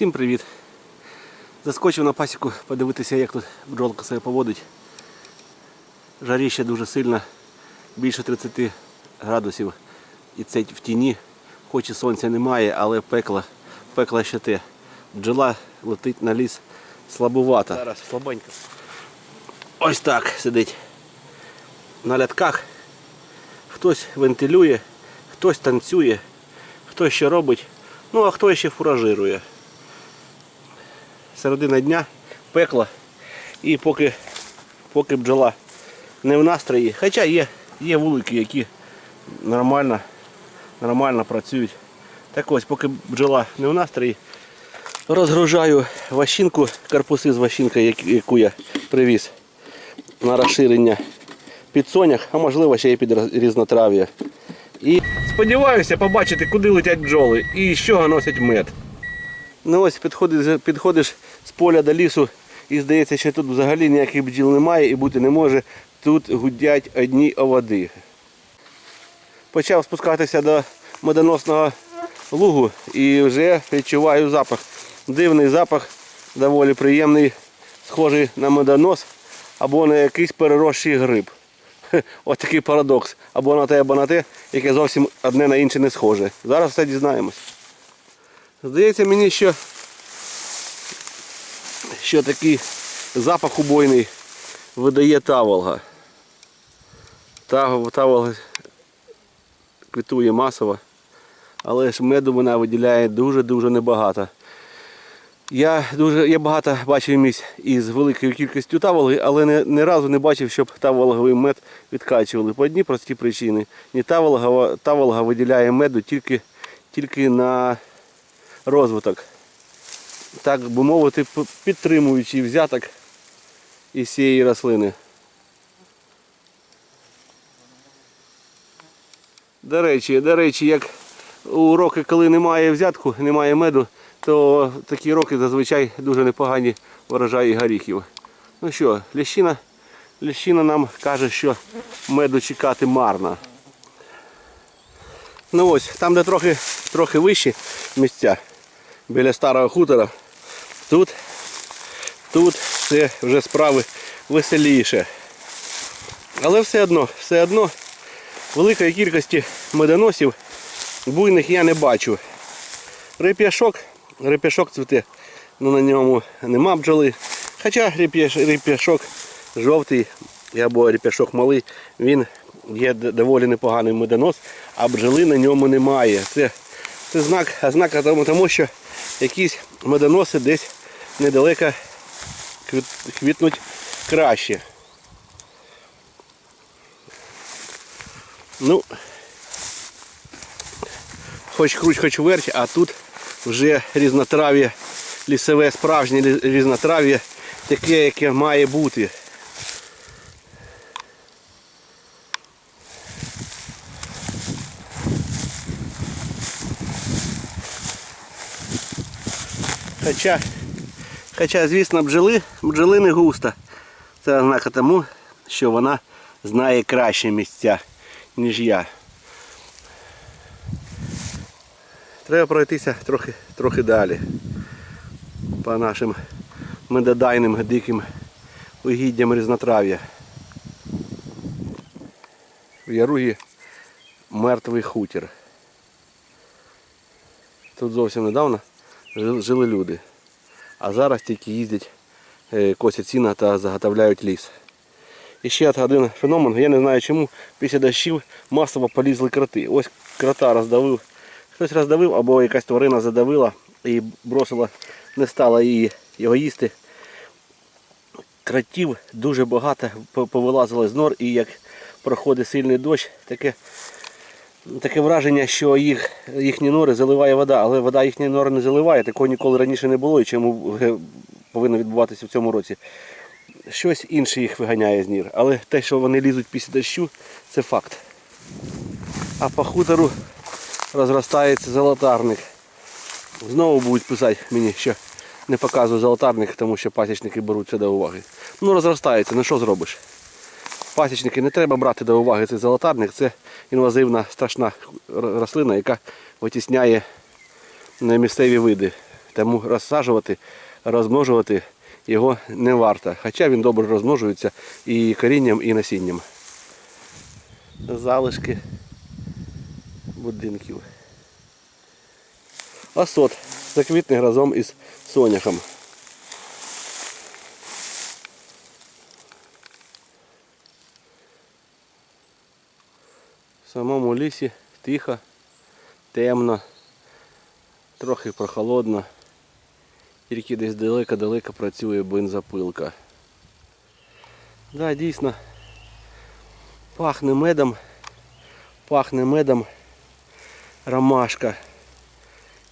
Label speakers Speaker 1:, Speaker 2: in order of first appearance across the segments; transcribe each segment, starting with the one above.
Speaker 1: Всім привіт! Заскочив на пасіку подивитися, як тут бджолка себе поводить. Жаріще дуже сильно, більше 30 градусів. І це в тіні. Хоч і сонця немає, але пекло, пекло ще те. Бджола летить на ліс слабувата. Зараз слабенько. Ось так сидить. На лятках. Хтось вентилює, хтось танцює, хтось що робить, ну а хтось ще фуражирує. Середина дня, пекло. І поки, поки бджола не в настрої, хоча є, є вулики, які нормально, нормально працюють. Так ось, поки бджола не в настрої, розгружаю ващинку, корпуси з ващинкою, яку я привіз на розширення під сонях, а можливо ще й під різнотрав'я. І сподіваюся побачити, куди летять бджоли і з чого носять мед. Ну ось підходиш, підходиш з поля до лісу і здається, що тут взагалі ніяких бджіл немає і бути не може. Тут гудять одні оводи. Почав спускатися до медоносного лугу і вже відчуваю запах. Дивний запах, доволі приємний, схожий на медонос або на якийсь переросший гриб. Ось такий парадокс. Або на те, або на те, яке зовсім одне на інше не схоже. Зараз все дізнаємось. Здається мені, що, що такий запах убойний видає таволга. Тав- Таволга квітує масово, але ж меду вона виділяє дуже-дуже небагато. Я дуже я багато бачив місць із великою кількістю таволги, але не, не разу не бачив, щоб таволговий мед відкачували. По одній простій причині. Ні таволга, таволга виділяє меду тільки, тільки на розвиток. Так би мовити, п- підтримуючи взяток із цієї рослини. До речі, до речі, як у роки, коли немає взятку, немає меду, то такі роки зазвичай дуже непогані врожаї горіхів. Ну що, ліщина, ліщина нам каже, що меду чекати марно. Ну ось, там, де трохи, трохи вищі місця, біля старого хутора, тут, тут це вже справи веселіше. Але все одно, все одно великої кількості медоносів буйних я не бачу. Реп'яшок, реп'яшок цвіте, ну на ньому нема бджоли. Хоча реп'яшок жовтий або реп'яшок малий, він є доволі непоганий медонос, а бджоли на ньому немає. Це, це знак, знак тому, тому, що якісь медоноси десь недалеко квітнуть краще. Ну, хоч круть, хоч верть, а тут вже різнотрав'я, лісове справжнє різнотрав'я, таке, яке має бути. Хоча, хоча, звісно, бджоли, бджоли не густо. Це ознака тому, що вона знає кращі місця, ніж я. Треба пройтися трохи, трохи далі. По нашим медодайним диким угіддям різнотрав'я. В Яругі мертвий хутір. Тут зовсім недавно жили, жили люди. А зараз тільки їздять, е, косять сіна та заготовляють ліс. І ще один феномен, я не знаю чому, після дощів масово полізли кроти. Ось крота роздавив, хтось роздавив або якась тварина задавила і бросила, не стала її його їсти. Кротів дуже багато по- повилазило з нор і як проходить сильний дощ, таке, таке враження, що їх, їхні нори заливає вода, але вода їхні нори не заливає, такого ніколи раніше не було і чому е, повинно відбуватися в цьому році щось інше їх виганяє з нір. Але те, що вони лізуть після дощу, це факт. А по хутору розростається золотарник. Знову будуть писати мені, що не показую золотарник, тому що пасічники беруть це до уваги. Ну розростається, ну що зробиш? Пасічники не треба брати до уваги цей золотарник, це інвазивна страшна рослина, яка витісняє місцеві види. тому розсаджувати, розмножувати його не варто. Хоча він добре розмножується і корінням, і насінням. Залишки будинків. Осот заквітне разом із соняхом. Самому лісі тихо, темно, трохи прохолодно. Тільки десь далеко-далеко працює бензопилка. Да, дійсно, пахне медом, пахне медом ромашка.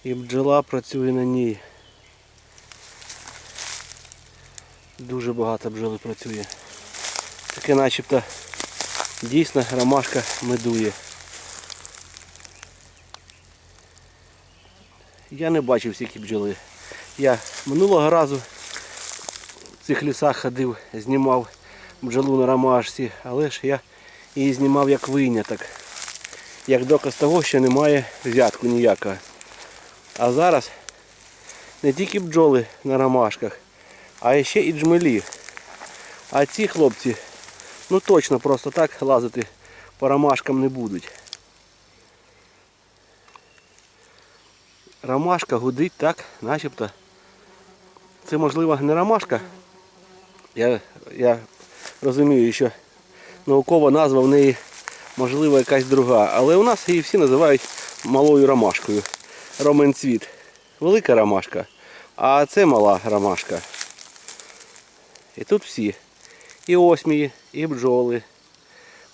Speaker 1: І бджола працює на ній. Дуже багато бджоли працює. Таке начебто дійсно ромашка медує. Я не бачив стільки бджоли. Я минулого разу в цих лісах ходив, знімав бджолу на ромашці, але ж я її знімав як виняток. Як доказ того, що немає взятку ніякого. А зараз не тільки бджоли на ромашках, а ще і джмелі. А ці хлопці ну точно просто так лазити по ромашкам не будуть. Ромашка гудить так, начебто. Це можливо не ромашка. Я, я розумію, що наукова назва в неї можливо якась друга. Але у нас її всі називають малою ромашкою. Роменцвіт. Велика ромашка, а це мала ромашка. І тут всі. І осмії, і бджоли.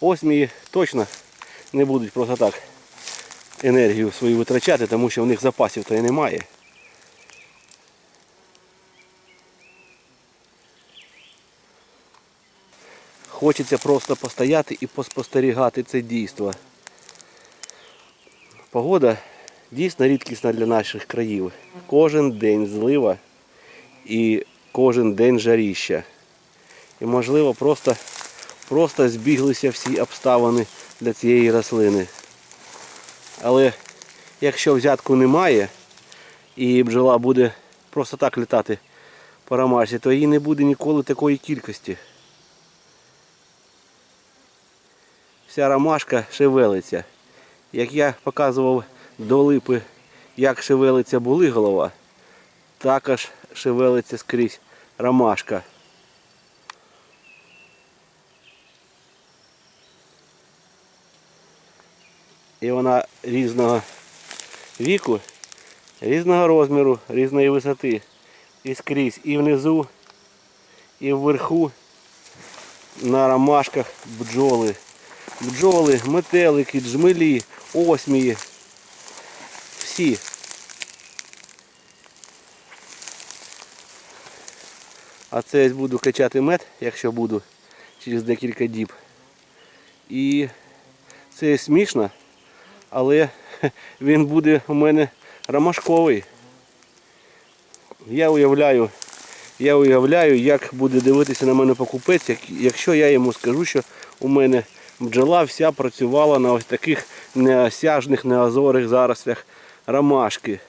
Speaker 1: Осмії точно не будуть просто так енергію свою витрачати, тому що в них запасів то і немає. Хочеться просто постояти і поспостерігати це дійство. Погода дійсно рідкісна для наших країв. Кожен день злива і кожен день жаріща. І можливо просто, просто збіглися всі обставини для цієї рослини. Але якщо взятку немає і бджола буде просто так літати по ромашці, то її не буде ніколи такої кількості. Вся ромашка шевелиться. Як я показував до липи, як шевелиться булиголова, також шевелиться скрізь ромашка. І вона різного віку, різного розміру, різної висоти. І скрізь, і внизу, і вверху на ромашках бджоли. Бджоли, метелики, джмелі, осмії. Всі. А це я буду качати мед, якщо буду, через декілька діб. І це смішно, але він буде у мене ромашковий. Я уявляю, я уявляю, як буде дивитися на мене покупець, якщо я йому скажу, що у мене бджола вся працювала на ось таких неосяжних, неозорих зарослях ромашки.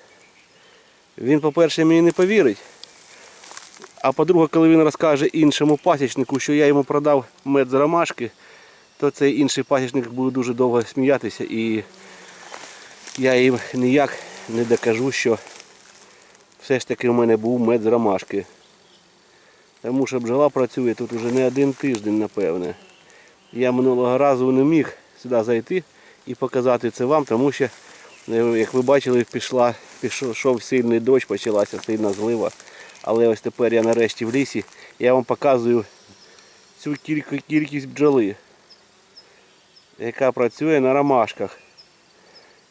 Speaker 1: Він, по-перше, мені не повірить. А по-друге, коли він розкаже іншому пасічнику, що я йому продав мед з ромашки, то цей інший пасічник буде дуже довго сміятися і я їм ніяк не докажу, що все ж таки в мене був мед з ромашки. Тому що бджола працює тут вже не один тиждень, напевне. Я минулого разу не міг сюди зайти і показати це вам, тому що, е, як ви бачили, пішла, пішов сильний дощ, почалася сильна злива. Але ось тепер я нарешті в лісі, я вам показую цю кількість бджоли, яка працює на ромашках.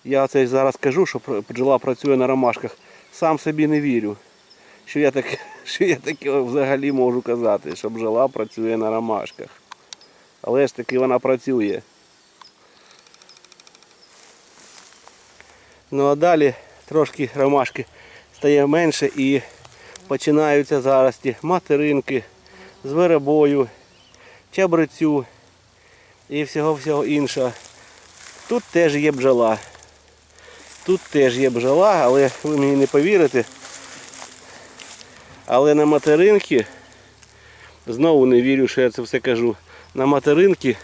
Speaker 1: Я це зараз кажу, що бджола працює на ромашках. Сам собі не вірю. Що я так, що я таке взагалі можу казати, що бджола працює на ромашках. Але ж таки вона працює. Ну а далі трошки ромашки стає менше і починаються зарості материнки, зверобою, чабрецю і всього-всього іншого. Тут теж є бджола. Тут теж є бджола, але ви мені не повірите. Але на материнки, знову не вірю, що я це все кажу. На материнки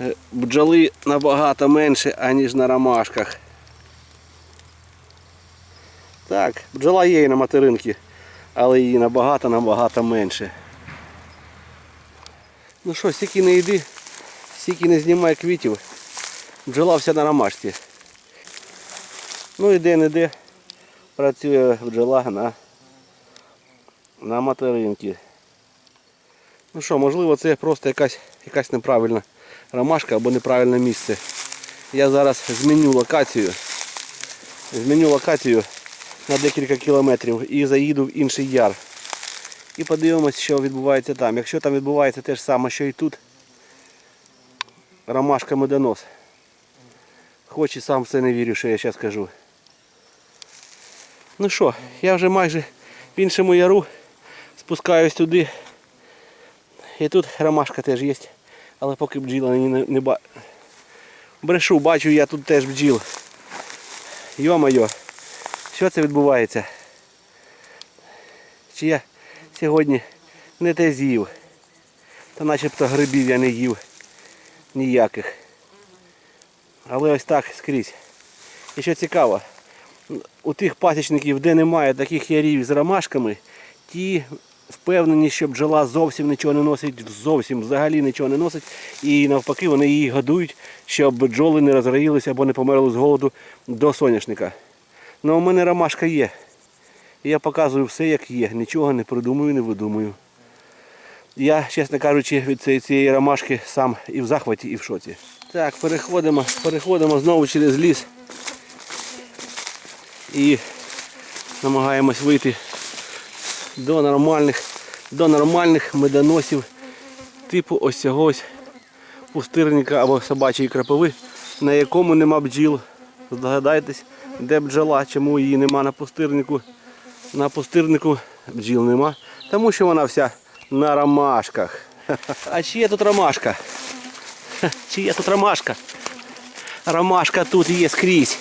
Speaker 1: е, бджоли набагато менше, аніж на ромашках. Так, бджола є і на материнки, але її набагато-набагато менше. Ну що, стільки не йди, стільки не знімай квітів. Бджола вся на ромашці. Ну і де-не-де працює бджола на, на материнки. Ну що, можливо, це просто якась, якась неправильна ромашка або неправильне місце. Я зараз зміню локацію. Зміню локацію на декілька кілометрів і заїду в інший яр. І подивимось, що відбувається там. Якщо там відбувається те ж саме, що і тут, ромашка медонос. Хоч і сам в це не вірю, що я зараз кажу. Ну що, я вже майже в іншому яру спускаюсь туди. І тут ромашка теж є, але поки бджіла не, не, не ба... Брешу, бачу я тут теж бджіл. Йо-моє, що це відбувається? Чи я сьогодні не те з'їв? Та начебто грибів я не їв ніяких. Але ось так скрізь. І що цікаво, у тих пасічників, де немає таких ярів з ромашками, ті впевнені, що бджола зовсім нічого не носить, зовсім взагалі нічого не носить. І навпаки вони її годують, щоб бджоли не розроїлися або не померли з голоду до соняшника. Ну у мене ромашка є. Я показую все як є. Нічого не придумую, не видумую. Я, чесно кажучи, від цієї ромашки сам і в захваті, і в шоці. Так, переходимо, переходимо знову через ліс. І намагаємось вийти до нормальних, до нормальних медоносів типу ось цього ось пустирника або собачої крапиви, на якому нема бджіл. Здогадайтесь, де бджола, чому її нема на пустирнику. На пустирнику бджіл нема, тому що вона вся на ромашках. А чи є тут ромашка? Чи є тут ромашка? Ромашка тут є скрізь.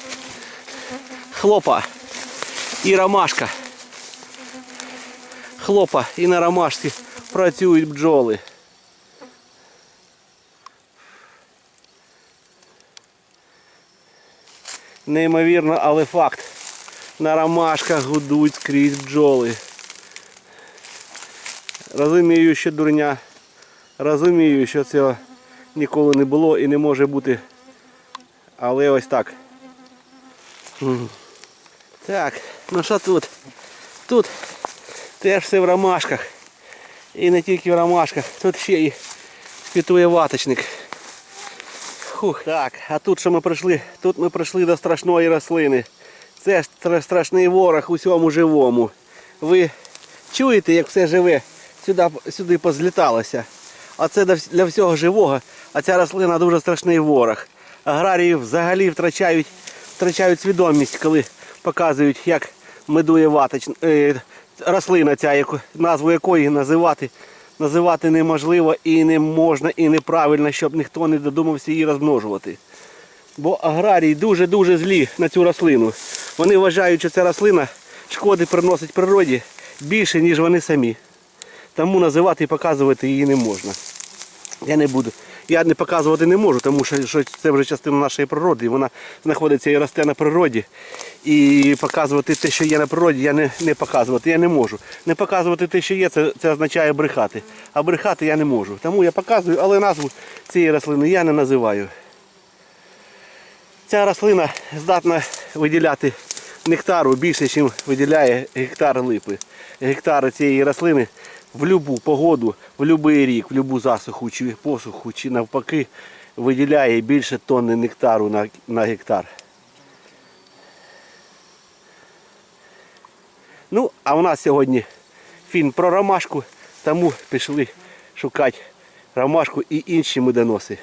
Speaker 1: Хлопа і ромашка. Хлопа і на ромашці працюють бджоли. Неймовірно, але факт. На ромашках гудуть скрізь бджоли. Розумію, що дурня. Розумію, що цього ніколи не було і не може бути. Але ось так. Так, ну що тут? Тут теж все в ромашках. І не тільки в ромашках, тут ще і квітує ваточник. Хух. Так, а тут що ми прийшли? Тут ми прийшли до страшної рослини. Це страшний ворог усьому живому. Ви чуєте, як все живе сюди, сюди позліталося. А це для всього живого, а ця рослина дуже страшний ворог. Аграрії взагалі втрачають, втрачають свідомість, коли показують, як медує ваточ... е, рослина ця, яку, назву якої називати, називати неможливо і не можна, і неправильно, щоб ніхто не додумався її розмножувати. Бо аграрії дуже-дуже злі на цю рослину. Вони вважають, що ця рослина шкоди приносить природі більше, ніж вони самі. Тому називати і показувати її не можна. Я не буду. Я не показувати не можу, тому що, це вже частина нашої природи. Вона знаходиться і росте на природі. І показувати те, що є на природі, я не, не показувати. Я не можу. Не показувати те, що є, це, це означає брехати. А брехати я не можу. Тому я показую, але назву цієї рослини я не називаю. Ця рослина здатна виділяти нектару більше, ніж виділяє гектар липи. Гектар цієї рослини в будь-яку погоду, в будь-який рік, в будь-яку засуху чи посуху, чи навпаки, виділяє більше тонни нектару на, на гектар. Ну, а у нас сьогодні фільм про ромашку, тому пішли шукати ромашку і інші медоноси.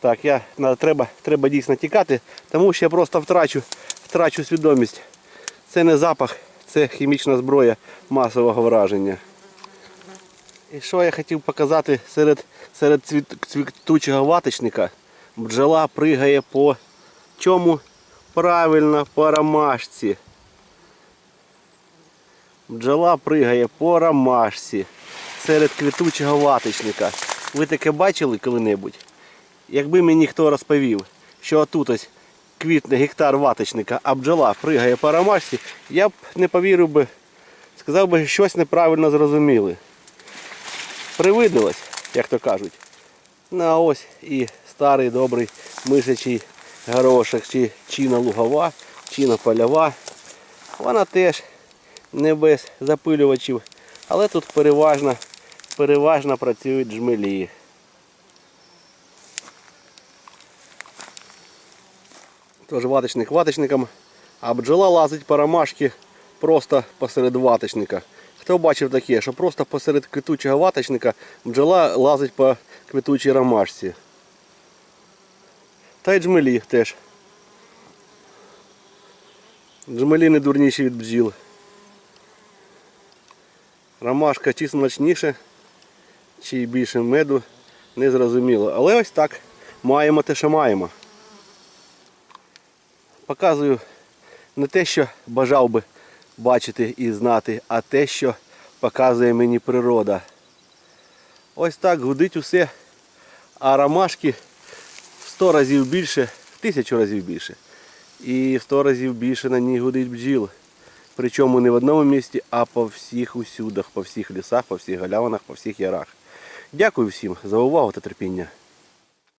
Speaker 1: Так, я, треба, треба дійсно тікати, тому що я просто втрачу, втрачу свідомість. Це не запах, це хімічна зброя масового враження. І що я хотів показати серед, серед цвітучого ваточника, бджола пригає по чому? Правильно по ромашці. Бджола пригає по ромашці серед квітучого ваточника. Ви таке бачили коли-небудь? Якби мені хто розповів, що отут ось квітне гектар ваточника, а бджола пригає по ромашці, я б не повірив би, сказав би, що щось неправильно зрозуміли. Привиділось, як то кажуть. Ну а ось і старий добрий мишачий горошок, чи чина лугова, чина польова. Вона теж не без запилювачів, але тут переважно, переважно працюють жмелі. Тож ваточник ваточником, а бджола лазить по ромашки просто посеред ваточника. Хто бачив таке, що просто посеред квітучого ваточника бджола лазить по квітучій ромашці. Та й джмелі теж. Джмелі не дурніші від бджіл. Ромашка чи смачніше, чи більше меду, не зрозуміло. Але ось так. Маємо те, що маємо. Показую не те, що бажав би бачити і знати, а те, що показує мені природа. Ось так гудить усе, а ромашки в 100 разів більше, в тисячу разів більше. І в 100 разів більше на ній гудить бджіл. Причому не в одному місці, а по всіх усюдах, по всіх лісах, по всіх галявинах, по всіх ярах. Дякую всім за увагу та терпіння.